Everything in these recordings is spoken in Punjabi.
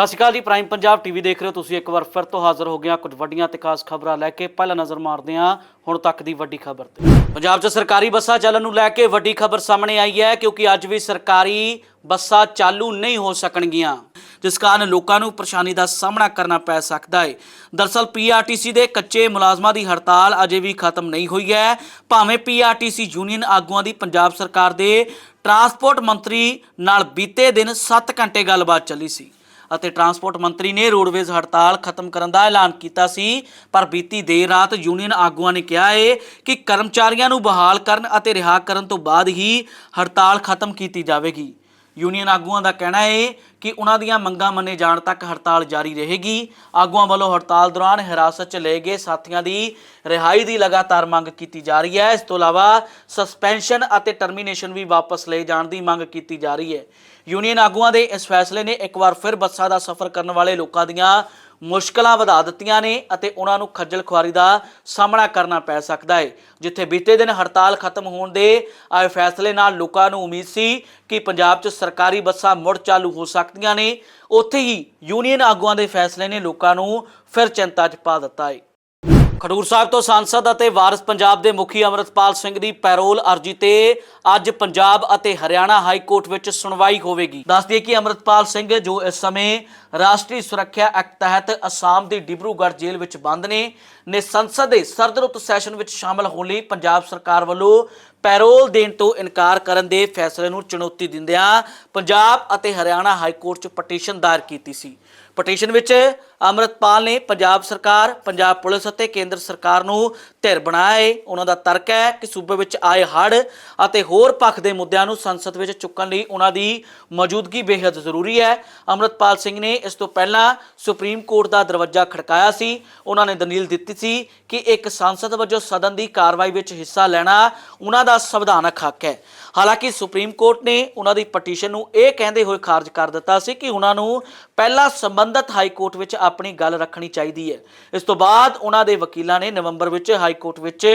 ਸਤਿ ਸ਼੍ਰੀ ਅਕਾਲ ਜੀ, ਪ੍ਰਾਈਮ ਪੰਜਾਬ ਟੀਵੀ ਦੇਖ ਰਹੇ ਹੋ ਤੁਸੀਂ। ਇੱਕ ਵਾਰ ਫਿਰ ਤੋਂ ਹਾਜ਼ਰ ਹੋ ਗਿਆ ਕੁਝ ਵੱਡੀਆਂ ਤੇ ਖਾਸ ਖਬਰਾਂ ਲੈ ਕੇ। ਪਹਿਲਾਂ ਨਜ਼ਰ ਮਾਰਦੇ ਹਾਂ ਹੁਣ ਤੱਕ ਦੀ ਵੱਡੀ ਖਬਰ ਤੇ। ਪੰਜਾਬ 'ਚ ਸਰਕਾਰੀ ਬੱਸਾਂ ਚੱਲਣ ਨੂੰ ਲੈ ਕੇ ਵੱਡੀ ਖਬਰ ਸਾਹਮਣੇ ਆਈ ਹੈ ਕਿਉਂਕਿ ਅੱਜ ਵੀ ਸਰਕਾਰੀ ਬੱਸਾਂ ਚਾਲੂ ਨਹੀਂ ਹੋ ਸਕਣਗੀਆਂ, ਜਿਸ ਕਾਰਨ ਲੋਕਾਂ ਨੂੰ ਪਰੇਸ਼ਾਨੀ ਦਾ ਸਾਹਮਣਾ ਕਰਨਾ ਪੈ ਸਕਦਾ ਹੈ। ਦਰਸਲ ਪੀਆਰਟੀਸੀ ਦੇ ਕੱਚੇ ਮੁਲਾਜ਼ਮਾਂ ਦੀ ਹੜਤਾਲ ਅਜੇ ਵੀ ਖਤਮ ਨਹੀਂ ਹੋਈ ਹੈ। ਭਾਵੇਂ ਪੀਆਰਟੀਸੀ ਯੂਨੀਅਨ ਆਗੂਆਂ ਦੀ ਪੰਜਾਬ ਸਰਕਾਰ ਦੇ ਟਰਾਂਸਪੋਰਟ ਮੰਤਰੀ ਨਾਲ ਬੀਤੇ ਦਿਨ 7 ਘੰਟੇ ਗੱਲਬਾਤ ਚੱਲੀ ਸੀ। ਅਤੇ ਟਰਾਂਸਪੋਰਟ ਮੰਤਰੀ ਨੇ ਰੋਡਵੇਜ਼ ਹੜਤਾਲ ਖਤਮ ਕਰਨ ਦਾ ਐਲਾਨ ਕੀਤਾ ਸੀ। ਪਰ ਬੀਤੀ ਦੇਰ ਰਾਤ ਯੂਨੀਅਨ ਆਗੂਆਂ ਨੇ ਕਿਹਾ ਹੈ ਕਿ ਕਰਮਚਾਰੀਆਂ ਨੂੰ ਬਹਾਲ ਕਰਨ ਅਤੇ ਰਿਹਾ ਕਰਨ ਤੋਂ ਬਾਅਦ ਹੀ ਹੜਤਾਲ ਖਤਮ ਕੀਤੀ ਜਾਵੇਗੀ। ਯੂਨੀਅਨ ਆਗੂਆਂ ਦਾ ਕਹਿਣਾ ਹੈ ਕਿ ਉਹਨਾਂ ਦੀਆਂ ਮੰਗਾਂ ਮੰਨੇ ਜਾਣ ਤੱਕ ਹੜਤਾਲ ਜਾਰੀ ਰਹੇਗੀ। ਆਗੂਆਂ ਵੱਲੋਂ ਹੜਤਾਲ ਦੌਰਾਨ ਹਿਰਾਸਤ 'ਚ ਲਏ ਗਏ ਸਾਥੀਆਂ ਦੀ ਰਿਹਾਈ ਦੀ ਲਗਾਤਾਰ ਮੰਗ ਕੀਤੀ ਜਾ ਰਹੀ ਹੈ। ਇਸ ਤੋਂ ਇਲਾਵਾ ਸਸਪੈਂਸ਼ਨ ਅਤੇ ਟਰਮੀਨੇਸ਼ਨ ਵੀ ਵਾਪਸ ਲਏ ਜਾਣ ਦੀ ਮੰਗ ਕੀਤੀ ਜਾ ਰਹੀ ਹੈ। ਯੂਨੀਅਨ ਆਗੂਆਂ ਦੇ ਇਸ ਫੈਸਲੇ ਨੇ ਇੱਕ ਵਾਰ ਫਿਰ ਬੱਸਾਂ ਦਾ ਸਫ਼ਰ ਕਰਨ ਵਾਲੇ ਲੋਕਾਂ ਦੀਆਂ ਮੁਸ਼ਕਲਾਂ ਵਧਾ ਦਿੱਤੀਆਂ ਨੇ ਅਤੇ ਉਹਨਾਂ ਨੂੰ ਖੱਜਲ ਖੁਆਰੀ ਦਾ ਸਾਹਮਣਾ ਕਰਨਾ ਪੈ ਸਕਦਾ ਹੈ, ਜਿੱਥੇ ਬੀਤੇ ਦਿਨ ਹੜਤਾਲ ਖਤਮ ਹੋਣ ਦੇ ਆਏ ਫੈਸਲੇ ਨਾਲ ਲੋਕਾਂ ਨੂੰ ਉਮੀਦ ਸੀ ਕਿ ਪੰਜਾਬ 'ਚ ਸਰਕਾਰੀ ਬੱਸਾਂ ਮੁੜ ਚਾਲੂ ਹੋ ਸਕਦੀਆਂ ਨੇ। ਉੱਥੇ ਹੀ ਯੂਨੀਅਨ ਆਗੂਆਂ ਦੇ ਫੈਸਲੇ ਨੇ ਲੋਕਾਂ ਨੂੰ ਫਿਰ ਚਿੰਤਾ 'ਚ ਪਾ ਦਿੱਤਾ ਹੈ। ਖਡੂਰ ਸਾਹਿਬ ਤੋਂ ਸੰਸਦ ਅਤੇ ਵਾਰਿਸ ਪੰਜਾਬ ਦੇ ਮੁਖੀ ਅਮਰਤਪਾਲ ਸਿੰਘ ਦੀ ਪੈਰੋਲ ਅਰਜੀ ਤੇ ਅੱਜ ਪੰਜਾਬ ਅਤੇ ਹਰਿਆਣਾ ਹਾਈ ਕੋਰਟ ਵਿੱਚ ਸੁਣਵਾਈ ਹੋਵੇਗੀ। ਦੱਸ ਦਈਏ ਕਿ ਅਮਰਤਪਾਲ ਸਿੰਘ ਜੋ ਇਸ ਸਮੇਂ ਰਾਸ਼ਟਰੀ ਸੁਰੱਖਿਆ ਐਕਟ ਤਹਿਤ ਅਸਾਮ ਦੀ ਡਿਬਰੂਗੜ੍ਹ ਜੇਲ੍ਹ ਵਿੱਚ ਬੰਦ ਨੇ ਨੇ ਸੰਸਦ ਦੇ ਸਰਦਰੁੱਤ ਸੈਸ਼ਨ ਵਿੱਚ ਸ਼ਾਮਲ ਹੋਣ ਲਈ ਪੰਜਾਬ ਸਰਕਾਰ ਵੱਲੋਂ ਪੈਰੋਲ ਦੇਣ ਤੋਂ ਇਨਕਾਰ ਕਰਨ ਦੇ ਫੈਸਲੇ ਨੂੰ ਚੁਣੌਤੀ ਦਿੰਦਿਆਂ ਪੰਜਾਬ ਅਤੇ ਹਰਿਆਣਾ ਹਾਈ ਕੋਰਟ 'ਚ ਪਟੀਸ਼ਨ ਦਾਇਰ ਕੀਤੀ ਸੀ। ਪਟੀਸ਼ਨ ਵਿੱਚ ਅਮਰਤਪਾਲ ਨੇ ਪੰਜਾਬ ਸਰਕਾਰ, ਪੰਜਾਬ ਪੁਲਿਸ ਅਤੇ ਕੇਂਦਰ ਸਰਕਾਰ ਨੂੰ ਧਿਰ ਬਣਾਇਆ ਹੈ ਉਹਨਾਂ ਦਾ ਤਰਕ ਹੈ ਕਿ ਸੂਬੇ ਵਿੱਚ ਆਏ ਹੜ੍ਹ ਅਤੇ ਹੋਰ ਪੱਖ ਦੇ ਮੁੱਦਿਆਂ ਨੂੰ ਸੰਸਦ ਵਿੱਚ ਚੁੱਕਣ ਲਈ ਉਹਨਾਂ ਦੀ ਮੌਜੂਦਗੀ ਬੇहद ਜ਼ਰੂਰੀ ਹੈ। ਅਮਰਤਪਾਲ ਸਿੰਘ ਨੇ ਇਸ ਤੋਂ ਪਹਿਲਾਂ ਸੁਪਰੀਮ ਕੋਰਟ ਦਾ ਦਰਵਾਜ਼ਾ ਖੜਕਾਇਆ ਸੀ। ਉਹਨਾਂ ਨੇ ਦਲੀਲ ਦਿੱਤੀ ਸੀ ਕਿ ਇੱਕ ਸੰਸਦ ਵਜੋਂ ਸਦਨ ਦੀ ਕਾਰਵਾਈ ਵਿੱਚ ਹਿੱਸਾ ਲੈਣਾ ਉਹਨਾਂ ਦਾ ਸੰਵਿਧਾਨਕ ਹੱਕ ਹੈ। ਹਾਲਾਂਕਿ ਸੁਪਰੀਮ ਕੋਰਟ ਨੇ ਉਹਨਾਂ ਦੀ ਪਟੀਸ਼ਨ ਨੂੰ ਇਹ ਕਹਿੰਦੇ ਹੋਏ ਖਾਰਜ ਕਰ ਦਿੱਤਾ ਸੀ ਕਿ ਉਹਨਾਂ ਨੂੰ ਪਹਿਲਾਂ ਸੰਬੰਧਤ ਹਾਈ ਕੋਰਟ ਵਿੱਚ ਆਪਣੀ ਗੱਲ ਰੱਖਣੀ ਚਾਹੀਦੀ ਹੈ। ਇਸ ਤੋਂ ਬਾਅਦ ਉਹਨਾਂ ਦੇ ਵਕੀਲਾਂ ਨੇ ਨਵੰਬਰ ਵਿੱਚ ਹਾਈ ਕੋਰਟ ਵਿੱਚ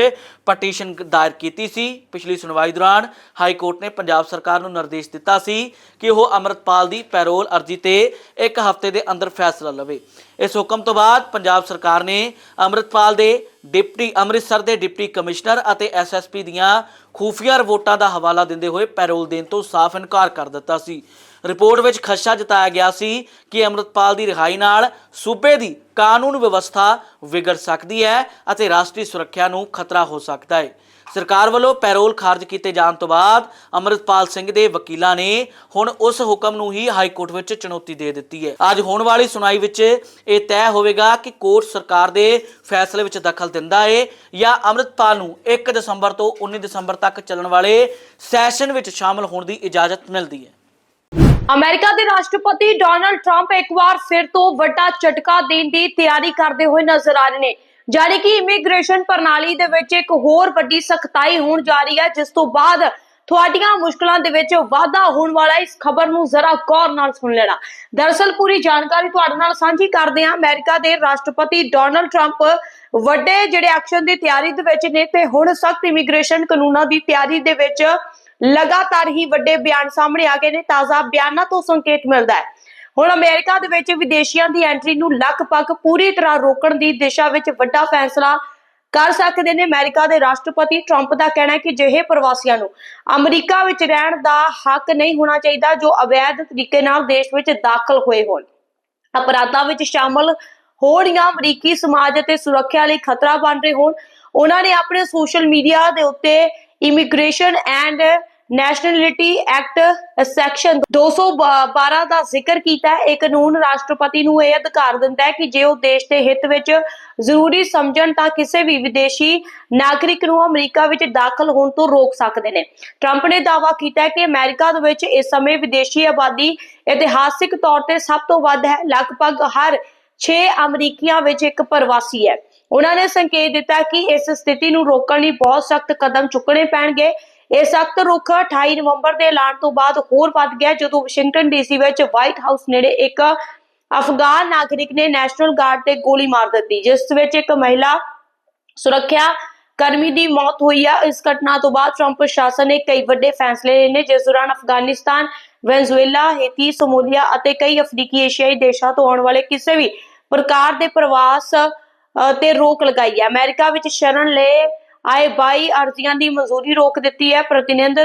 ਪਟੀਸ਼ਨ ਦਾਇਰ ਕੀਤੀ ਸੀ। ਪਿਛਲੀ ਸੁਣਵਾਈ ਦੌਰਾਨ ਹਾਈ ਕੋਰਟ ਨੇ ਪੰਜਾਬ ਸਰਕਾਰ ਨੂੰ ਨਿਰਦੇਸ਼ ਦਿੱਤਾ ਸੀ ਕਿ ਉਹ ਅਮਰਤਪਾਲ ਦੀ ਪੈਰੋਲ ਅਰਜੀ ਤੇ ਇੱਕ ਹਫ਼ਤੇ ਦੇ ਅੰਦਰ ਫੈਸਲਾ ਲਵੇ। ਇਸ ਹੁਕਮ ਤੋਂ ਬਾਅਦ ਪੰਜਾਬ ਸਰਕਾਰ ਨੇ ਅਮਰਤਪਾਲ ਦੇ ਡਿਪਟੀ, ਅੰਮ੍ਰਿਤਸਰ ਦੇ ਡਿਪਟੀ ਕਮਿਸ਼ਨਰ ਅਤੇ ਐਸਐਸਪੀ ਦੀਆਂ ਖੂਫੀਆ ਰਿਪੋਰਟਾਂ ਦਾ ਹਵਾਲਾ ਦਿੰਦੇ ਹੋਏ ਪੈਰੋਲ ਦੇਣ ਤੋਂ ਸਾਫ਼ ਇਨਕਾਰ ਕਰ ਦਿੱਤਾ ਸੀ। ਰਿਪੋਰਟ ਵਿੱਚ ਖਦਸ਼ਾ ਜਤਾਇਆ ਗਿਆ ਸੀ ਕਿ ਅਮਰਤਪਾਲ ਦੀ ਰਿਹਾਈ ਨਾਲ ਸੂਬੇ ਦੀ ਕਾਨੂੰਨ ਵਿਵਸਥਾ ਵਿਗੜ ਸਕਦੀ ਹੈ ਅਤੇ ਰਾਸ਼ਟਰੀ ਸੁਰੱਖਿਆ ਨੂੰ ਖਤਰਾ ਹੋ ਸਕਦਾ ਹੈ। ਸਰਕਾਰ ਵੱਲੋਂ ਪੈਰੋਲ ਖਾਰਜ ਕੀਤੇ ਜਾਣ ਤੋਂ ਬਾਅਦ ਅਮਰਤਪਾਲ ਸਿੰਘ ਦੇ ਵਕੀਲਾਂ ਨੇ ਹੁਣ ਉਸ ਹੁਕਮ ਨੂੰ ਹੀ ਹਾਈ ਕੋਰਟ ਵਿੱਚ ਚੁਣੌਤੀ ਦੇ ਦਿੱਤੀ ਹੈ। ਅੱਜ ਹੋਣ ਵਾਲੀ ਸੁਣਾਈ ਵਿੱਚ ਇਹ ਤੈਅ ਹੋਵੇਗਾ ਕਿ ਕੋਰਟ ਸਰਕਾਰ ਦੇ ਫੈਸਲੇ ਵਿੱਚ ਦਖਲ ਦਿੰਦਾ ਹੈ ਜਾਂ ਅਮਰਤਪਾਲ ਨੂੰ 1 ਦਸੰਬਰ ਤੋਂ 19 ਦਸੰਬਰ ਤੱਕ ਚੱਲਣ ਵਾਲੇ ਸੈਸ਼ਨ ਵਿੱਚ ਸ਼ਾਮਲ ਹੋਣ ਦੀ ਇਜਾਜ਼ਤ ਮਿਲਦੀ ਹੈ। ਅਮਰੀਕਾ ਦੇ ਰਾਸ਼ਟਰਪਤੀ ਡੋਨਲਡ ਟਰੰਪ ਇੱਕ ਵਾਰ ਫਿਰ ਤੋਂ ਵੱਡਾ ਝਟਕਾ ਦੇਣ ਦੀ ਤਿਆਰੀ ਕਰਦੇ ਹੋਏ ਨਜ਼ਰ ਆ ਰਹੇ ਨੇ। ਜਾਨੀ ਕਿ ਇਮੀਗ੍ਰੇਸ਼ਨ ਪ੍ਰਣਾਲੀ ਦੇ ਵਿੱਚ ਇੱਕ ਹੋਰ ਵੱਡੀ ਸਖਤਾਈ ਹੋਣ ਜਾ ਰਹੀ ਹੈ, ਜਿਸ ਤੋਂ ਬਾਅਦ ਤੁਹਾਡੀਆਂ ਮੁਸ਼ਕਲਾਂ ਦੇ ਵਿੱਚ ਵਾਧਾ ਹੋਣ ਵਾਲਾ ਇਸ ਖਬਰ ਨੂੰ ਜ਼ਰਾ ਗੌਰ ਨਾਲ ਸੁਣ ਲੈਣਾ। ਦਰਅਸਲ ਪੂਰੀ ਜਾਣਕਾਰੀ ਤੁਹਾਡੇ ਨਾਲ ਸਾਂਝੀ ਕਰਦੇ ਹਾਂ। ਅਮਰੀਕਾ ਦੇ ਰਾਸ਼ਟਰਪਤੀ ਡੋਨਲਡ ਟਰੰਪ ਵੱਡੇ ਜਿਹੜੇ ਐਕਸ਼ਨ ਦੀ ਤਿਆਰੀ ਦੇ ਵਿੱਚ ਨੇ ਤੇ ਹੁਣ ਸਖਤ ਇਮੀਗ੍ਰੇਸ਼ਨ ਕਾਨੂੰਨਾਂ ਦੀ ਤਿਆਰੀ ਦੇ ਵਿੱਚ ਲਗਾਤਾਰ ਹੀ ਵੱਡੇ ਬਿਆਨ ਸਾਹਮਣੇ ਆ ਗਏ ਨੇ। ਤਾਜ਼ਾ ਬਿਆਨਾਂ ਤੋਂ ਸੰਕੇਤ ਮਿਲਦਾ ਹੈ। ਹੁਣ ਅਮਰੀਕਾ ਦੇ ਵਿੱਚ ਵਿਦੇਸ਼ੀਆਂ ਦੀ ਐਂਟਰੀ ਨੂੰ ਲਗਭਗ ਪੂਰੀ ਤਰ੍ਹਾਂ ਰੋਕਣ ਦੀ ਦਿਸ਼ਾ ਵਿੱਚ ਵੱਡਾ ਫੈਸਲਾ ਕਰ ਸਕਦੇ ਨੇ ਅਮਰੀਕਾ ਦੇ ਰਾਸ਼ਟਰਪਤੀ ਟਰੰਪ ਦਾ ਕਹਿਣਾ ਹੈ ਕਿ ਜਿਹੇ ਪ੍ਰਵਾਸੀਆਂ ਨੂੰ ਅਮਰੀਕਾ ਵਿੱਚ ਰਹਿਣ ਦਾ ਹੱਕ ਨਹੀਂ ਹੋਣਾ ਚਾਹੀਦਾ ਜੋ ਅਵੈਧ ਤਰੀਕੇ ਨਾਲ ਦੇਸ਼ ਵਿੱਚ ਦਾਖਲ ਹੋਏ ਹੋਣ। ਅਪਰਾਧਾਂ ਵਿੱਚ ਸ਼ਾਮਲ ਹੋਣ ਜਾਂ ਅਮਰੀਕੀ ਸਮਾਜ ਅਤੇ ਸੁਰੱਖਿਆ ਲਈ ਖਤਰਾ ਬਣ ਰਹੇ ਹੋਣ। ਉਹਨਾਂ ਨੇ ਆਪਣੇ ਸੋਸ਼ਲ ਮੀਡੀਆ ਦੇ ਉੱਤੇ immigration and nationality act section 212 ਦਾ ਜ਼ਿਕਰ ਕੀਤਾ ਹੈ। ਇਹ ਕਾਨੂੰਨ ਰਾਸ਼ਟਰਪਤੀ ਨੂੰ ਇਹ ਅਧਿਕਾਰ ਦਿੰਦਾ ਹੈ ਕਿ ਜੇ ਉਹ ਦੇਸ਼ ਦੇ ਹਿੱਤ ਵਿੱਚ ਜ਼ਰੂਰੀ ਸਮਝਣ ਤਾਂ ਕਿਸੇ ਵੀ ਵਿਦੇਸ਼ੀ ਨਾਗਰਿਕ ਨੂੰ ਅਮਰੀਕਾ ਵਿੱਚ ਦਾਖਲ ਹੋਣ ਤੋਂ ਰੋਕ ਸਕਦੇ ਨੇ। ਟਰੰਪ ਨੇ ਦਾਅਵਾ ਕੀਤਾ ਕਿ ਅਮਰੀਕਾ ਦੇ ਵਿੱਚ ਇਸ ਸਮੇਂ ਵਿਦੇਸ਼ੀ ਆਬਾਦੀ ਇਤਿਹਾਸਿਕ ਤੌਰ ਤੇ ਸਭ ਤੋਂ ਵੱਧ ਹੈ। ਲਗਭਗ ਹਰ 6 ਅਮਰੀਕੀਆਂ ਵਿੱਚ ਇੱਕ ਪ੍ਰਵਾਸੀ ਹੈ। ਉਹਨਾਂ ਨੇ ਸੰਕੇਤ ਦਿੱਤਾ ਕਿ ਇਸ ਸਥਿਤੀ ਨੂੰ ਰੋਕਣ ਲਈ ਬਹੁਤ ਸਖਤ ਕਦਮ ਚੁੱਕਣੇ ਪੈਣਗੇ। ਇਹ ਸਖਤ ਰੁਖ 28 ਨਵੰਬਰ ਦੇ ਐਲਾਨ ਤੋਂ ਬਾਅਦ ਹੋਰ ਵੱਧ ਗਿਆ, ਜਦੋਂ ਵਾਸ਼ਿੰਗਟਨ ਡੀਸੀ ਵਿੱਚ ਵਾਈਟ ਹਾਊਸ ਨੇੜੇ ਇੱਕ ਅਫਗਾਨ ਨਾਗਰਿਕ ਨੇ ਨੈਸ਼ਨਲ ਗਾਰਡ ਤੇ ਗੋਲੀ ਮਾਰ ਦਿੱਤੀ, ਜਿਸ ਵਿੱਚ ਇੱਕ ਮਹਿਲਾ ਸੁਰੱਖਿਆ ਕਰਮੀ ਦੀ ਮੌਤ ਹੋਈ ਹੈ ਇਸ ਘਟਨਾ ਤੋਂ ਬਾਅਦ ਟਰੰਪ ਪ੍ਰਸ਼ਾਸਨ ਨੇ ਕਈ ਵੱਡੇ ਫੈਸਲੇ ਲਏ ਨੇ, ਜਿਸ ਦੌਰਾਨ ਅਫਗਾਨਿਸਤਾਨ, ਵੈਨਜ਼ੂਏਲਾ, ਹੇਤੀ, ਸਮੂਲੀਆ ਅਤੇ ਕਈ ਅਫਰੀਕੀ ਏਸ਼ੀਆਈ ਦੇਸ਼ਾਂ ਤੋਂ ਆਉਣ ਵਾਲੇ ਕਿਸੇ ਵੀ ਪ੍ਰਕਾਰ ਦੇ ਪ੍ਰਵਾਸ ਤੇ ਰੋਕ ਲਗਾਈ ਹੈ ਅਮਰੀਕਾ ਵਿੱਚ ਸ਼ਰਨ ਲੈ ਆਏ 22 ਅਰਜ਼ੀਆਂ ਦੀ ਮਨਜ਼ੂਰੀ ਰੋਕ ਦਿੱਤੀ ਹੈ। ਪ੍ਰਤੀਨਿਧ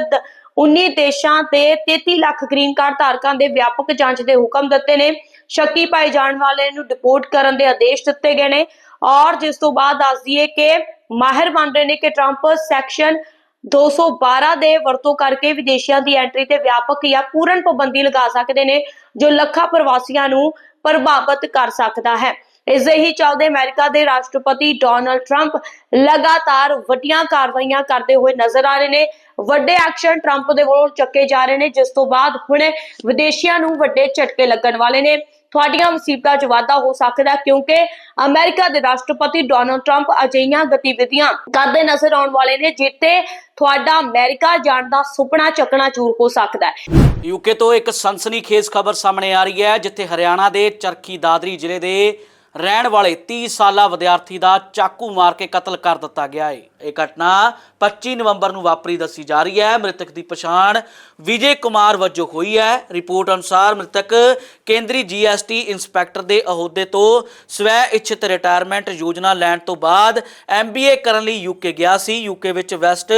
19 ਦੇਸ਼ਾਂ ਤੇ 33 ਲੱਖ ਗ੍ਰੀਨ ਕਾਰਡ ਧਾਰਕਾਂ ਦੇ ਵਿਆਪਕ ਜਾਂਚ ਦੇ ਹੁਕਮ ਦਿੱਤੇ ਨੇ। ਸ਼ੱਕੀ ਪਾਏ ਜਾਣ ਵਾਲੇ ਨੂੰ ਡਿਪੋਰਟ ਕਰਨ ਦੇ ਆਦੇਸ਼ ਦਿੱਤੇ ਗਏ ਨੇ। ਔਰ ਜਿਸ ਤੋਂ ਬਾਅਦ ਦੱਸ ਦਈਏ ਕਿ ਮਾਹਿਰ ਮੰਨ ਰਹੇ ਨੇ ਕਿ ਟਰੰਪ ਸੈਕਸ਼ਨ 212 ਦੇ ਵਰਤੋਂ ਕਰਕੇ ਵਿਦੇਸ਼ੀਆਂ ਦੀ ਐਂਟਰੀ ਤੇ ਵਿਆਪਕ ਜਾਂ ਪੂਰਨ ਪਾਬੰਦੀ ਲਗਾ ਸਕਦੇ ਨੇ, ਜੋ ਲੱਖਾਂ ਪ੍ਰਵਾਸੀਆਂ ਨੂੰ ਪ੍ਰਭਾਵਿਤ ਕਰ ਸਕਦਾ ਹੈ। ਇਸ ਦੇ ਹੀ ਚਲਦੇ ਅਮਰੀਕਾ ਦੇ ਰਾਸ਼ਟਰਪਤੀ ਡੋਨਲਡ ਟਰੰਪ ਲਗਾਤਾਰ ਵੱਡੀਆਂ ਕਾਰਵਾਈਆਂ ਕਰਦੇ ਹੋਏ ਨਜ਼ਰ ਆ ਰਹੇ ਨੇ। ਵੱਡੇ ਐਕਸ਼ਨ ਟਰੰਪ ਦੇ ਵੱਲੋਂ ਚੱਕੇ ਜਾ ਰਹੇ ਨੇ, ਜਿਸ ਤੋਂ ਬਾਅਦ ਹੁਣ ਵਿਦੇਸ਼ੀਆਂ ਨੂੰ ਵੱਡੇ ਝਟਕੇ ਲੱਗਣ ਵਾਲੇ ਨੇ। ਤੁਹਾਡੀਆਂ ਮੁਸੀਬਤਾਂ 'ਚ ਵਾਧਾ ਹੋ ਸਕਦਾ ਕਿਉਂਕਿ ਅਮਰੀਕਾ ਦੇ ਰਾਸ਼ਟਰਪਤੀ ਡੋਨਲਡ ਟਰੰਪ ਅਜਿਹੀਆਂ ਗਤੀਵਿਧੀਆਂ ਕਰਦੇ ਨਜ਼ਰ ਆਉਣ ਵਾਲੇ ਨੇ ਜਿੱਤੇ ਤੁਹਾਡਾ ਅਮਰੀਕਾ ਜਾਣ ਦਾ ਸੁਪਨਾ ਚੱਕਣਾ ਚੂਰ ਹੋ ਸਕਦਾ ਹੈ। ਯੂਕੇ ਤੋਂ ਇੱਕ ਸਨਸਨੀਖੇਜ਼ ਖਬਰ ਸਾਹਮਣੇ ਆ ਰਹੀ ਹੈ, ਜਿੱਥੇ ਹਰਿਆਣਾ ਦੇ ਚਰਖੀ ਦਾਦਰੀ ਜ਼ਿਲ੍ਹੇ ਦੇ ਰਹਿਣ ਵਾਲੇ 30 ਸਾਲਾ ਵਿਦਿਆਰਥੀ ਦਾ ਚਾਕੂ ਮਾਰ ਕੇ ਕਤਲ ਕਰ ਦਿੱਤਾ ਗਿਆ ਹੈ ਇਹ ਘਟਨਾ 25 ਨਵੰਬਰ ਨੂੰ ਵਾਪਰੀ ਦੱਸੀ ਜਾ ਰਹੀ ਹੈ। ਮ੍ਰਿਤਕ ਦੀ ਪਛਾਣ ਵਿਜੇ ਕੁਮਾਰ ਵਜੋਂ ਹੋਈ ਹੈ। ਰਿਪੋਰਟ ਅਨੁਸਾਰ ਮ੍ਰਿਤਕ ਕੇਂਦਰੀ ਜੀਐਸਟੀ ਇੰਸਪੈਕਟਰ ਦੇ ਅਹੁਦੇ ਤੋਂ ਸਵੈ ਇੱਛਤ ਰਿਟਾਇਰਮੈਂਟ ਯੋਜਨਾ ਲੈਣ ਤੋਂ ਬਾਅਦ ਐਮਬੀਏ ਕਰਨ ਲਈ ਯੂਕੇ ਗਿਆ ਸੀ। ਯੂਕੇ ਵਿੱਚ ਵੈਸਟ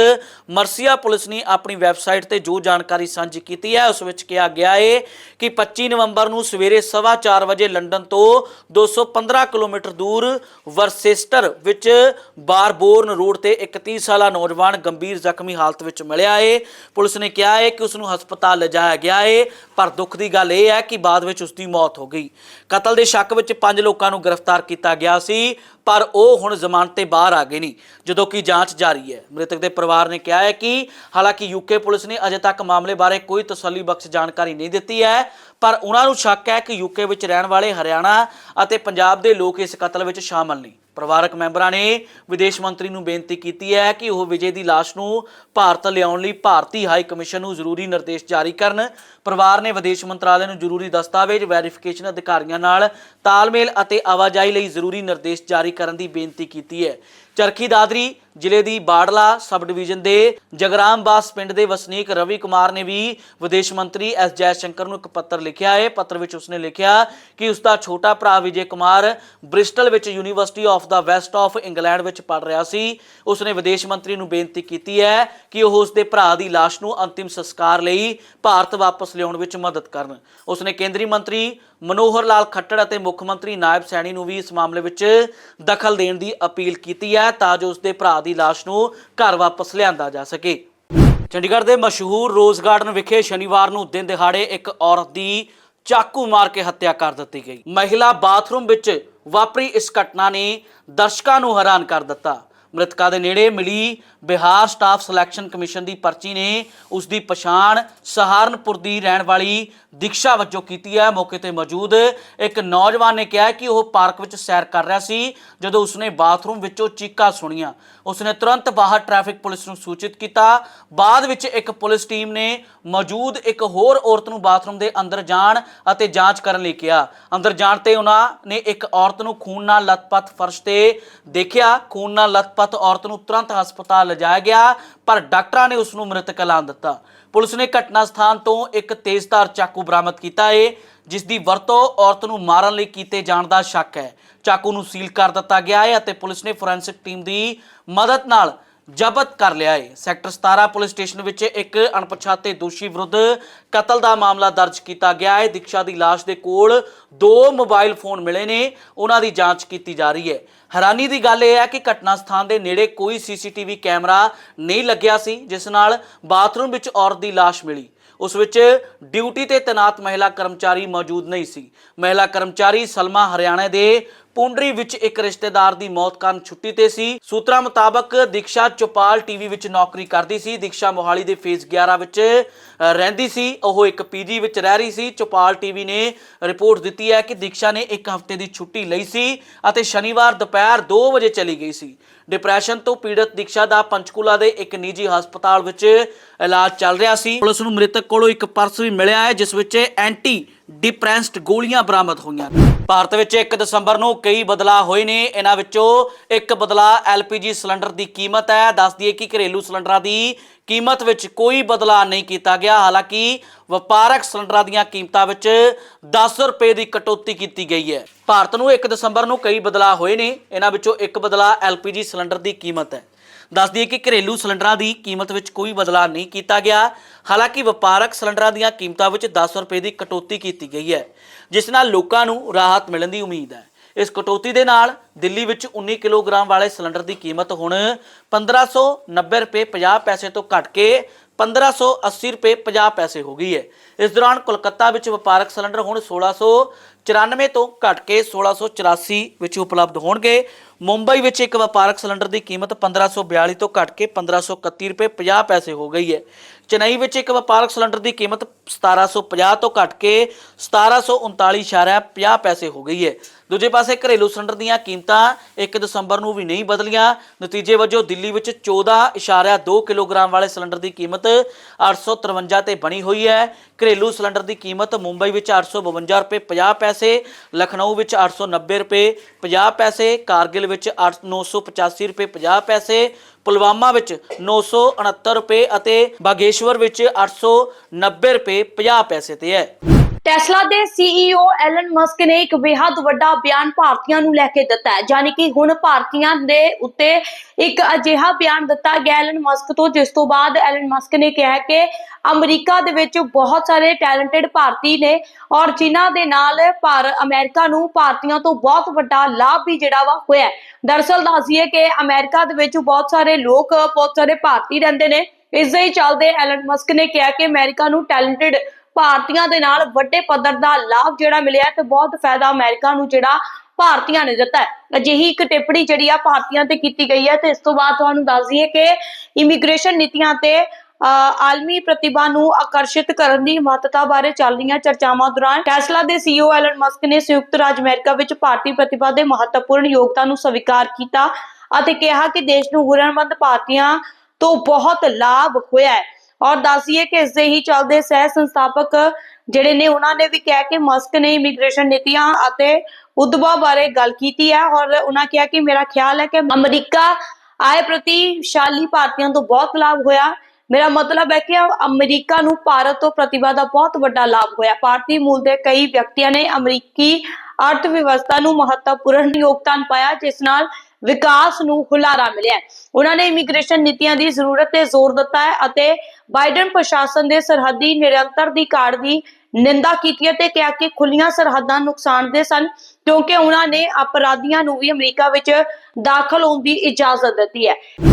ਮਰਸੀਆ ਪੁਲਿਸ ਨੇ ਆਪਣੀ ਵੈਬਸਾਈਟ ਤੇ ਜੋ ਜਾਣਕਾਰੀ ਸਾਂਝੀ ਕੀਤੀ ਹੈ, ਉਸ ਵਿੱਚ ਕਿਹਾ ਗਿਆ ਹੈ ਕਿ 25 ਨਵੰਬਰ ਨੂੰ ਸਵੇਰੇ 4:30 ਵਜੇ ਲੰਡਨ ਤੋਂ 215 ਕਿਲੋਮੀਟਰ ਦੂਰ ਵਰਸੇਸਟਰ ਵਿੱਚ ਬਾਰਬੋਰਨ ਰੋਡ ਤੇ ਇੱਕ 30 ਸਾਲਾ ਨੌਜਵਾਨ ਗੰਭੀਰ ਜ਼ਖਮੀ ਹਾਲਤ ਵਿੱਚ ਮਿਲਿਆ ਹੈ ਪੁਲਿਸ ਨੇ ਕਿਹਾ ਹੈ ਕਿ ਉਸ ਨੂੰ ਹਸਪਤਾਲ ਲਿਜਾਇਆ ਗਿਆ ਹੈ ਪਰ ਦੁੱਖ ਦੀ ਗੱਲ ਇਹ ਹੈ ਕਿ ਬਾਅਦ ਵਿੱਚ ਉਸ ਦੀ ਮੌਤ ਹੋ ਗਈ। ਕਤਲ ਦੇ ਸ਼ੱਕ ਵਿੱਚ ਪੰਜ ਲੋਕਾਂ ਨੂੰ ਗ੍ਰਿਫਤਾਰ ਕੀਤਾ ਗਿਆ ਸੀ, ਪਰ ਉਹ ਹੁਣ ਜ਼ਮਾਨਤ ਤੇ ਬਾਹਰ ਆ ਗਏ ਨੇ, ਜਦੋਂ ਕਿ ਜਾਂਚ ਜਾਰੀ ਹੈ। ਮ੍ਰਿਤਕ ਦੇ ਪਰਿਵਾਰ ਨੇ ਕਿਹਾ ਹੈ ਕਿ ਹਾਲਾਂਕਿ ਯੂਕੇ ਪੁਲਿਸ ਨੇ ਅਜੇ ਤੱਕ ਮਾਮਲੇ ਬਾਰੇ ਕੋਈ ਤਸੱਲੀਬਖਸ਼ ਜਾਣਕਾਰੀ ਨਹੀਂ ਦਿੱਤੀ ਹੈ ਪਰ ਉਹਨਾਂ ਨੂੰ ਸ਼ੱਕ ਹੈ ਕਿ ਯੂਕੇ ਵਿੱਚ ਰਹਿਣ ਵਾਲੇ ਹਰਿਆਣਾ ਅਤੇ ਪੰਜਾਬ ਦੇ ਲੋਕ ਇਸ ਕਤਲ ਵਿੱਚ ਸ਼ਾਮਲ ਨੇ। ਪਰਿਵਾਰਕ ਮੈਂਬਰਾਂ ਨੇ ਵਿਦੇਸ਼ ਮੰਤਰੀ ਨੂੰ ਬੇਨਤੀ ਕੀਤੀ ਹੈ ਕਿ ਉਹ ਵਿਜੇ ਦੀ ਲਾਸ਼ ਨੂੰ ਭਾਰਤ ਲਿਆਉਣ ਲਈ ਭਾਰਤੀ ਹਾਈ ਕਮਿਸ਼ਨ ਨੂੰ ਜ਼ਰੂਰੀ ਨਿਰਦੇਸ਼ ਜਾਰੀ ਕਰਨ। ਪਰਿਵਾਰ ਨੇ ਵਿਦੇਸ਼ ਮੰਤਰਾਲੇ ਨੂੰ ਜ਼ਰੂਰੀ ਦਸਤਾਵੇਜ਼, ਵੈਰੀਫਿਕੇਸ਼ਨ ਅਧਿਕਾਰੀਆਂ ਨਾਲ ਤਾਲਮੇਲ ਅਤੇ ਆਵਾਜਾਈ ਲਈ ਜ਼ਰੂਰੀ ਨਿਰਦੇਸ਼ ਜਾਰੀ ਕਰਨ ਦੀ ਬੇਨਤੀ ਕੀਤੀ ਹੈ। ਚਰਖੀ ਦਾਦਰੀ ਜ਼ਿਲ੍ਹੇ ਦੀ ਬਾੜਲਾ ਸਬ ਡਿਵੀਜ਼ਨ ਦੇ ਜਗਰਾਮ ਬਾਸ ਪਿੰਡ ਦੇ ਵਸਨੀਕ ਰਵੀ ਕੁਮਾਰ ਨੇ ਵੀ ਵਿਦੇਸ਼ ਮੰਤਰੀ ਐਸ ਜੈ ਸ਼ੰਕਰ ਨੂੰ ਇੱਕ ਪੱਤਰ ਲਿਖਿਆ ਹੈ। ਪੱਤਰ ਵਿੱਚ ਉਸਨੇ ਲਿਖਿਆ ਕਿ ਉਸ ਦਾ ਛੋਟਾ ਭਰਾ ਵਿਜੇ ਕੁਮਾਰ ਬ੍ਰਿਸਟਲ ਵਿੱਚ ਯੂਨੀਵਰਸਿਟੀ ਆਫ ਦਾ ਵੈਸਟ ਆਫ ਇੰਗਲੈਂਡ ਵਿੱਚ ਪੜ੍ਹ ਰਿਹਾ ਸੀ। ਉਸਨੇ ਵਿਦੇਸ਼ ਮੰਤਰੀ ਨੂੰ ਬੇਨਤੀ ਕੀਤੀ ਹੈ ਕਿ ਉਹ ਉਸਦੇ ਭਰਾ ਦੀ ਲਾਸ਼ ਨੂੰ ਅੰਤਿਮ ਸੰਸਕਾਰ ਲਈ ਭਾਰਤ ਵਾਪਸ ਲਿਆਉਣ ਵਿੱਚ ਮਦਦ ਕਰਨ। ਉਸਨੇ ਕੇਂਦਰੀ ਮੰਤਰੀ ਮਨੋਹਰ ਲਾਲ ਖੱਟੜ ਅਤੇ ਮੁੱਖ ਮੰਤਰੀ ਨਾਇਬ ਸੈਣੀ ਨੂੰ ਵੀ ਇਸ ਮਾਮਲੇ ਵਿੱਚ ਦਖਲ ਦੇਣ ਦੀ ਅਪੀਲ ਕੀਤੀ ਹੈ ਤਾਂ ਜੋ ਉਸਦੇ ਭਰਾ ਦੀ ਲਾਸ਼ ਨੂੰ ਘਰ ਵਾਪਸ ਲਿਆਂਦਾ ਜਾ ਸਕੇ। ਚੰਡੀਗੜ੍ਹ ਦੇ ਮਸ਼ਹੂਰ ਰੋਜ਼ ਗਾਰਡਨ ਵਿਖੇ ਸ਼ਨੀਵਾਰ ਨੂੰ ਦਿਨ ਦਿਹਾੜੇ ਇੱਕ ਔਰਤ ਦੀ ਚਾਕੂ ਮਾਰ ਕੇ ਹੱਤਿਆ ਕਰ ਦਿੱਤੀ ਗਈ। ਮਹਿਲਾ ਬਾਥਰੂਮ ਵਿੱਚ ਵਾਪਰੀ ਇਸ ਘਟਨਾ ਨੇ ਦਰਸ਼ਕਾਂ ਨੂੰ ਹੈਰਾਨ ਕਰ ਦਿੱਤਾ। ਮ੍ਰਿਤਕਾ ਦੇ ਨੇੜੇ ਮਿਲੀ ਬਿਹਾਰ ਸਟਾਫ ਸਿਲੈਕਸ਼ਨ ਕਮਿਸ਼ਨ ਦੀ ਪਰਚੀ ਨੇ ਉਸ ਦੀ ਪਛਾਣ ਸਹਾਰਨਪੁਰ ਦੀ ਰਹਿਣ ਵਾਲੀ ਦੀਕਸ਼ਾ ਵਜੋਂ ਕੀਤੀ ਹੈ। ਮੌਕੇ ਤੇ ਮੌਜੂਦ ਇੱਕ ਨੌਜਵਾਨ ਨੇ ਕਿਹਾ ਕਿ ਉਹ ਪਾਰਕ ਵਿੱਚ ਸੈਰ ਕਰ ਰਿਹਾ ਸੀ, ਜਦੋਂ ਉਸਨੇ ਬਾਥਰੂਮ ਵਿੱਚੋਂ ਚੀਕਾਂ ਸੁਣੀਆਂ। ਉਸਨੇ ਤੁਰੰਤ ਬਾਹਰ ਟ੍ਰੈਫਿਕ ਪੁਲਿਸ ਨੂੰ ਸੂਚਿਤ ਕੀਤਾ। ਬਾਅਦ ਵਿੱਚ ਇੱਕ ਪੁਲਿਸ ਟੀਮ ਨੇ ਮੌਜੂਦ ਇੱਕ ਹੋਰ ਔਰਤ ਨੂੰ ਬਾਥਰੂਮ ਦੇ ਅੰਦਰ ਜਾਣ ਅਤੇ ਜਾਂਚ ਕਰਨ ਲਈ ਕਿਹਾ। ਅੰਦਰ ਜਾਣ ਤੇ ਉਹਨਾਂ ਨੇ ਇੱਕ ਔਰਤ ਨੂੰ ਖੂਨ ਨਾਲ ਲਤਪਤ ਫਰਸ਼ ਤੇ ਦੇਖਿਆ। ਖੂਨ ਨਾਲ ਲਤਪਤ ਔਰਤ ਨੂੰ ਤੁਰੰਤ ਹਸਪਤਾਲ ਲਿਜਾਇਆ ਗਿਆ, ਪਰ ਡਾਕਟਰਾਂ ਨੇ ਉਸ ਨੂੰ ਮ੍ਰਿਤਕ ਐਲਾਨ ਦਿੱਤਾ। ਪੁਲਿਸ ਨੇ ਘਟਨਾ ਸਥਾਨ ਤੋਂ ਇੱਕ ਤੇਜ਼ਧਾਰ ਚਾਕੂ ਬਰਾਮਦ ਕੀਤਾ ਹੈ ਜਿਸ ਦੀ ਵਰਤੋਂ ਔਰਤ ਨੂੰ ਮਾਰਨ ਲਈ ਕੀਤੇ ਜਾਣ ਦਾ ਸ਼ੱਕ ਹੈ। ਚਾਕੂ ਨੂੰ ਸੀਲ ਕਰ ਦਿੱਤਾ ਗਿਆ ਹੈ ਅਤੇ ਪੁਲਿਸ ਨੇ ਫੋਰੈਂਸਿਕ ਟੀਮ ਦੀ ਮਦਦ ਨਾਲ ਜ਼ਬਤ ਕਰ ਲਿਆ ਹੈ। ਸੈਕਟਰ 17 ਪੁਲਿਸ ਸਟੇਸ਼ਨ ਵਿੱਚ ਇੱਕ ਅਣਪਛਾਤੇ ਦੋਸ਼ੀ ਵਿਰੁੱਧ ਕਤਲ ਦਾ ਮਾਮਲਾ ਦਰਜ ਕੀਤਾ ਗਿਆ ਹੈ। ਦੀਕਸ਼ਾ ਦੀ ਲਾਸ਼ ਦੇ ਕੋਲ ਦੋ ਮੋਬਾਈਲ ਫੋਨ ਮਿਲੇ ਨੇ। ਉਹਨਾਂ ਦੀ ਜਾਂਚ ਕੀਤੀ ਜਾ ਰਹੀ ਹੈ। ਹੈਰਾਨੀ ਦੀ ਗੱਲ ਇਹ ਹੈ ਕਿ ਘਟਨਾ ਸਥਾਨ ਦੇ ਨੇੜੇ ਕੋਈ ਸੀਸੀਟੀਵੀ ਕੈਮਰਾ ਨਹੀਂ ਲੱਗਿਆ ਸੀ, ਜਿਸ ਨਾਲ ਬਾਥਰੂਮ ਵਿੱਚ ਔਰਤ ਦੀ ਲਾਸ਼ ਮਿਲੀ। ਉਸ ਵਿੱਚ ਡਿਊਟੀ ਤੇ ਤੈਨਾਤ ਮਹਿਲਾ ਕਰਮਚਾਰੀ ਮੌਜੂਦ ਨਹੀਂ ਸੀ। ਮਹਿਲਾ ਕਰਮਚਾਰੀ ਸਲਮਾ ਹਰਿਆਣਾ ਦੇ ਪੁੰਡਰੀ ਵਿੱਚ ਇੱਕ ਰਿਸ਼ਤੇਦਾਰ ਦੀ ਮੌਤ ਕਾਰਨ ਛੁੱਟੀ ਤੇ ਸੀ। ਸੂਤਰਾਂ ਮੁਤਾਬਕ ਦੀਕਸ਼ਾ ਚੋਪਾਲ ਟੀਵੀ ਵਿੱਚ ਨੌਕਰੀ ਕਰਦੀ ਸੀ। ਦੀਕਸ਼ਾ ਮੋਹਾਲੀ ਦੇ ਫੇਜ਼ 11 ਵਿੱਚ ਰਹਿੰਦੀ ਸੀ। ਉਹ ਇੱਕ ਪੀਜੀ ਵਿੱਚ ਰਹਿ ਰਹੀ ਸੀ। ਚੋਪਾਲ ਟੀਵੀ ਨੇ ਰਿਪੋਰਟ ਦਿੱਤੀ ਹੈ ਕਿ ਦੀਕਸ਼ਾ ਨੇ ਇੱਕ ਹਫ਼ਤੇ ਦੀ ਛੁੱਟੀ ਲਈ ਸੀ ਅਤੇ ਸ਼ਨੀਵਾਰ ਦੁਪਹਿਰ 2 ਵਜੇ ਚਲੀ ਗਈ ਸੀ। ਡਿਪਰੈਸ਼ਨ ਤੋਂ ਪੀੜਤ ਦੀਕਸ਼ਾ ਦਾ ਪੰਚਕੂਲਾ ਦੇ ਇੱਕ ਨਿੱਜੀ ਹਸਪਤਾਲ ਵਿੱਚ ਇਲਾਜ ਚੱਲ ਰਿਹਾ ਸੀ। ਪੁਲਿਸ ਨੂੰ ਮ੍ਰਿਤਕ ਕੋਲੋਂ ਇੱਕ ਪਰਸ ਵੀ ਮਿਲਿਆ ਹੈ, ਜਿਸ ਵਿੱਚ ਐਂਟੀ ਡਿਪਰੈਸਡ ਗੋਲੀਆਂ ਬਰਾਮਦ ਹੋਈਆਂ ਨੇ। ਭਾਰਤ ਵਿੱਚ 1 ਦਸੰਬਰ ਨੂੰ ਕਈ ਬਦਲਾਅ ਹੋਏ ਨੇ। ਇਹਨਾਂ ਵਿੱਚੋਂ ਇੱਕ ਬਦਲਾਅ LPG ਸਿਲੰਡਰ ਦੀ ਕੀਮਤ ਹੈ। ਦੱਸ ਦਈਏ ਕਿ ਘਰੇਲੂ ਸਿਲੰਡਰਾਂ ਦੀ ਕੀਮਤ ਵਿੱਚ ਕੋਈ ਬਦਲਾਅ ਨਹੀਂ ਕੀਤਾ ਗਿਆ। ਹਾਲਾਂਕਿ ਵਪਾਰਕ ਸਿਲੰਡਰਾਂ ਦੀਆਂ ਕੀਮਤਾਂ ਵਿੱਚ 10 ਰੁਪਏ ਦੀ ਕਟੌਤੀ ਕੀਤੀ ਗਈ ਹੈ। ਭਾਰਤ ਨੂੰ 1 ਦਸੰਬਰ ਨੂੰ ਕਈ ਬਦਲਾਅ ਹੋਏ ਨੇ। ਇਹਨਾਂ ਵਿੱਚੋਂ ਇੱਕ ਬਦਲਾਅ LPG ਸਿਲੰਡਰ ਦੀ ਕੀਮਤ ਹੈ। ਦੱਸ ਦਈਏ ਕਿ ਘਰੇਲੂ ਸਿਲੰਡਰਾਂ ਦੀ ਕੀਮਤ ਵਿੱਚ ਕੋਈ ਬਦਲਾਅ ਨਹੀਂ ਕੀਤਾ ਗਿਆ। ਹਾਲਾਂਕਿ ਵਪਾਰਕ ਸਿਲੰਡਰਾਂ ਦੀਆਂ ਕੀਮਤਾਂ ਵਿੱਚ 10 ਰੁਪਏ ਦੀ ਕਟੌਤੀ ਕੀਤੀ ਗਈ ਹੈ, ਜਿਸ ਨਾਲ ਲੋਕਾਂ ਨੂੰ ਰਾਹਤ ਮਿਲਣ ਦੀ ਉਮੀਦ ਹੈ। ਇਸ ਕਟੌਤੀ ਦੇ ਨਾਲ ਦਿੱਲੀ ਵਿੱਚ 19 ਕਿਲੋਗ੍ਰਾਮ ਵਾਲੇ ਸਿਲੰਡਰ ਦੀ ਕੀਮਤ ਹੁਣ 1590 ਰੁਪਏ 50 ਪੈਸੇ ਤੋਂ ਘਟ ਕੇ 1580 ਰੁਪਏ 50 ਪੈਸੇ ਹੋ ਗਈ ਹੈ। ਇਸ ਦੌਰਾਨ ਕੋਲਕਾਤਾ ਵਿੱਚ ਵਪਾਰਕ ਸਿਲੰਡਰ ਹੁਣ 1694 ਤੋਂ ਘਟ ਕੇ 1684 ਵਿੱਚ ਉਪਲਬਧ ਹੋਣਗੇ। ਮੁੰਬਈ ਵਿੱਚ ਇੱਕ ਵਪਾਰਕ ਸਿਲੰਡਰ ਦੀ ਕੀਮਤ 1542 ਤੋਂ ਘਟ ਕੇ 1531 ਰੁਪਏ 50 ਪੈਸੇ ਹੋ ਗਈ ਹੈ। ਚੇਨਈ ਵਿੱਚ ਇੱਕ ਵਪਾਰਕ ਸਿਲੰਡਰ ਦੀ ਕੀਮਤ 1750 ਤੋਂ ਘਟ ਕੇ 1739.50 ਪੈਸੇ ਹੋ ਗਈ ਹੈ। ਦੂਜੇ ਪਾਸੇ ਘਰੇਲੂ ਸਿਲੰਡਰ ਦੀਆਂ ਕੀਮਤਾਂ 1 ਦਸੰਬਰ ਨੂੰ ਵੀ ਨਹੀਂ ਬਦਲੀਆਂ। ਨਤੀਜੇ ਵਜੋਂ ਦਿੱਲੀ ਵਿੱਚ 14.2 ਕਿਲੋਗ੍ਰਾਮ ਵਾਲੇ ਸਿਲੰਡਰ ਦੀ ਕੀਮਤ 853 ਤੇ ਬਣੀ ਹੋਈ ਹੈ। ਘਰੇਲੂ ਸਿਲੰਡਰ ਦੀ ਕੀਮਤ ਮੁੰਬਈ ਵਿੱਚ 852 ਰੁਪਏ 50 ਪੈਸੇ, ਲਖਨਊ ਵਿੱਚ 890 ਰੁਪਏ 50 ਪੈਸੇ, ਕਾਰਗਿਲ ਵਿੱਚ 8 985 ਰੁਪਏ 50 ਪੈਸੇ, ਪੁਲਵਾਮਾ ਵਿੱਚ 969 ਰੁਪਏ ਅਤੇ ਬਾਗੇਸ਼ਵਰ ਵਿੱਚ 890 ਰੁਪਏ 50 ਪੈਸੇ ਤੇ ਹੈ। ਟੈਸਲਾ ਦੇ CEO ਐਲਨ ਮਸਕ ਨੇ ਇੱਕ ਬੇहद ਵੱਡਾ ਬਿਆਨ ਭਾਰਤੀਆਂ ਨੂੰ ਲੈ ਕੇ ਦਿੱਤਾ ਹੈ ਯਾਨੀ ਕਿ ਹੁਣ ਭਾਰਤੀਆਂ ਦੇ ਉੱਤੇ ਇੱਕ ਅਜਿਹਾ ਬਿਆਨ ਦਿੱਤਾ ਗਿਆ ਐਲਨ ਮਸਕ ਤੋਂ, ਜਿਸ ਤੋਂ ਬਾਅਦ ਐਲਨ ਮਸਕ ਨੇ ਕਿਹਾ ਕਿ ਅਮਰੀਕਾ ਦੇ ਵਿੱਚ ਬਹੁਤ ਸਾਰੇ ਟੈਲੈਂਟਡ ਭਾਰਤੀ ਨੇ ਔਰ ਜਿਨ੍ਹਾਂ ਦੇ ਨਾਲ ਭਾਰ ਅਮਰੀਕਾ ਨੂੰ ਭਾਰਤੀਆਂ ਤੋਂ ਬਹੁਤ ਵੱਡਾ ਲਾਭ ਵੀ ਜਿਹੜਾ ਵਾ ਹੋਇਆ ਹੈ। ਦਰਅਸਲ ਦੱਸੀਏ ਕਿ ਅਮਰੀਕਾ ਦੇ ਵਿੱਚ ਬਹੁਤ ਸਾਰੇ ਲੋਕ, ਬਹੁਤ ਸਾਰੇ ਭਾਰਤੀ ਰਹਿੰਦੇ ਨੇ ਇਸ ਦੇ ਚੱਲਦੇ ਐਲਨ ਮਸਕ ਨੇ ਕਿਹਾ ਕਿ ਅਮਰੀਕਾ ਨੂੰ ਟੈਲੈਂਟਡ ਭਾਰਤੀਆਂ ਦੇ ਨਾਲ ਵੱਡੇ ਪੱਧਰ ਦਾ ਲਾਭ ਜਿਹੜਾ ਮਿਲਿਆ ਤੇ ਬਹੁਤ ਫਾਇਦਾ ਅਮਰੀਕਾ ਨੂੰ ਜਿਹੜਾ ਭਾਰਤੀਆਂ ਨੇ ਦਿੱਤਾ ਅਜਿਹੀ ਇੱਕ ਟਿੱਪਣੀ ਜਿਹੜੀ ਆ ਭਾਰਤੀਆਂ ਤੇ ਕੀਤੀ ਗਈ ਹੈ ਤੇ ਇਸ ਤੋਂ ਬਾਅਦ ਤੁਹਾਨੂੰ ਦੱਸ ਦਈਏ ਕਿ ਇਮੀਗ੍ਰੇਸ਼ਨ ਨੀਤੀਆਂ ਤੇ ਆਲਮੀ ਪ੍ਰਤਿਭਾ ਨੂੰ ਆਕਰਸ਼ਿਤ ਕਰਨ ਦੀ ਮਹੱਤਤਾ ਬਾਰੇ ਚੱਲ ਰਹੀਆਂ ਚਰਚਾਵਾਂ ਦੌਰਾਨ ਟੈਸਲਾ ਦੇ CEO ਐਲਨ ਮਸਕ ਨੇ ਸੰਯੁਕਤ ਰਾਜ ਅਮਰੀਕਾ ਵਿੱਚ ਭਾਰਤੀ ਪ੍ਰਤਿਭਾ ਦੇ ਮਹੱਤਵਪੂਰਨ ਯੋਗਦਾਨ ਨੂੰ ਸਵੀਕਾਰ ਕੀਤਾ ਅਤੇ ਕਿਹਾ ਕਿ ਦੇਸ਼ ਨੂੰ ਹੁਨਰਮੰਦ ਭਾਰਤੀਆਂ ਤੋਂ ਬਹੁਤ ਲਾਭ ਹੋਇਆ ਹੈ। ਔਰ ਦੱਸੀਏ ਕਿ ਇਸ ਦੇ ਹੀ ਚੱਲਦੇ ਸਹਿ ਸੰਸਥਾਪਕ ਜਿਹੜੇ ਨੇ, ਉਹਨਾਂ ਨੇ ਵੀ ਕਿਹਾ ਕਿ ਮਸਕ ਨੇ ਇਮੀਗ੍ਰੇਸ਼ਨ ਨੀਤੀਆਂ ਅਤੇ ਉਦਭਵ ਬਾਰੇ ਗੱਲ ਕੀਤੀ ਹੈ ਔਰ ਉਹਨਾਂ ਕਿਹਾ ਕਿ ਮੇਰਾ ਖਿਆਲ ਹੈ ਕਿ ਅਮਰੀਕਾ ਆਏ ਪ੍ਰਤੀਸ਼ਾਲੀ ਭਾਰਤੀਆਂ ਤੋਂ ਬਹੁਤ ਲਾਭ ਹੋਇਆ। ਮੇਰਾ ਮਤਲਬ ਹੈ ਕਿ ਅਮਰੀਕਾ ਨੂੰ ਭਾਰਤ ਤੋਂ ਪ੍ਰਤਿਭਾ ਦਾ ਬਹੁਤ ਵੱਡਾ ਲਾਭ ਹੋਇਆ। ਭਾਰਤੀ ਮੂਲ ਦੇ ਕਈ ਵਿਅਕਤੀਆਂ ਨੇ ਅਮਰੀਕੀ ਅਰਥ ਵਿਵਸਥਾ ਨੂੰ ਮਹੱਤਵਪੂਰਨ ਯੋਗਦਾਨ ਪਾਇਆ, ਜਿਸ ਨਾਲ ਵਿਕਾਸ ਨੂੰ ਹੁਲਾਰਾ ਮਿਲਿਆ ਉਹਨਾਂ ਨੇ ਇਮੀਗ੍ਰੇਸ਼ਨ ਨੀਤੀਆਂ ਦੀ ਜ਼ਰੂਰਤ ਤੇ ਜ਼ੋਰ ਦਿੱਤਾ ਹੈ ਅਤੇ ਬਾਈਡਨ ਪ੍ਰਸ਼ਾਸਨ ਦੇ ਸਰਹੱਦੀ ਨਿਰੰਤਰ ਦੀ ਕਾਰਡ ਦੀ ਨਿੰਦਾ ਕੀਤੀ ਹੈ ਤੇ ਕਿਹਾ ਕਿ ਖੁੱਲੀਆਂ ਸਰਹੱਦਾਂ ਨੁਕਸਾਨਦੇ ਸਨ, ਕਿਉਂਕਿ ਉਹਨਾਂ ਨੇ ਅਪਰਾਧੀਆਂ ਨੂੰ ਵੀ ਅਮਰੀਕਾ ਵਿੱਚ ਦਾਖਲ ਹੋਣ ਦੀ ਇਜਾਜ਼ਤ ਦਿੱਤੀ ਹੈ।